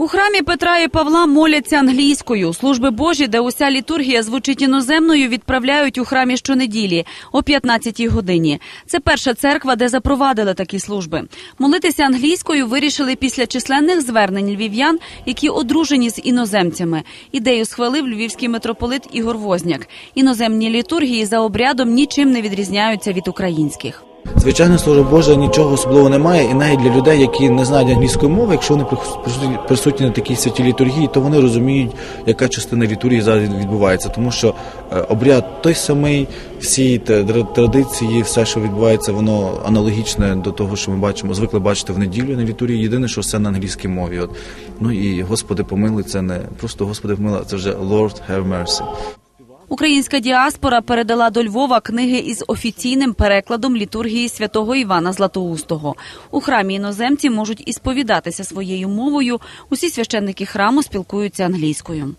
У храмі Петра і Павла моляться англійською. Служби Божі, де уся літургія звучить іноземною, відправляють у храмі щонеділі о 15-й годині. Це перша церква, де запровадили такі служби. Молитися англійською вирішили після численних звернень львів'ян, які одружені з іноземцями. Ідею схвалив львівський митрополит Ігор Возняк. Іноземні літургії за обрядом нічим не відрізняються від українських. Звичайно, служба Божа нічого особливого немає, і навіть для людей, які не знають англійської мови, якщо вони присутні- на такій святій літургії, то вони розуміють, яка частина літургії зараз відбувається, тому що е, обряд той самий, всі традиції, все, що відбувається, воно аналогічне до того, що ми бачимо, звикли бачити в неділю на літургії. Єдине, що все на англійській мові. От ну і Господи помилуй, це не просто Господи помилуй, це вже Lord have mercy. Українська діаспора передала до Львова книги із офіційним перекладом літургії святого Івана Златоустого. У храмі іноземці можуть і сповідатися своєю мовою. Усі священники храму спілкуються англійською.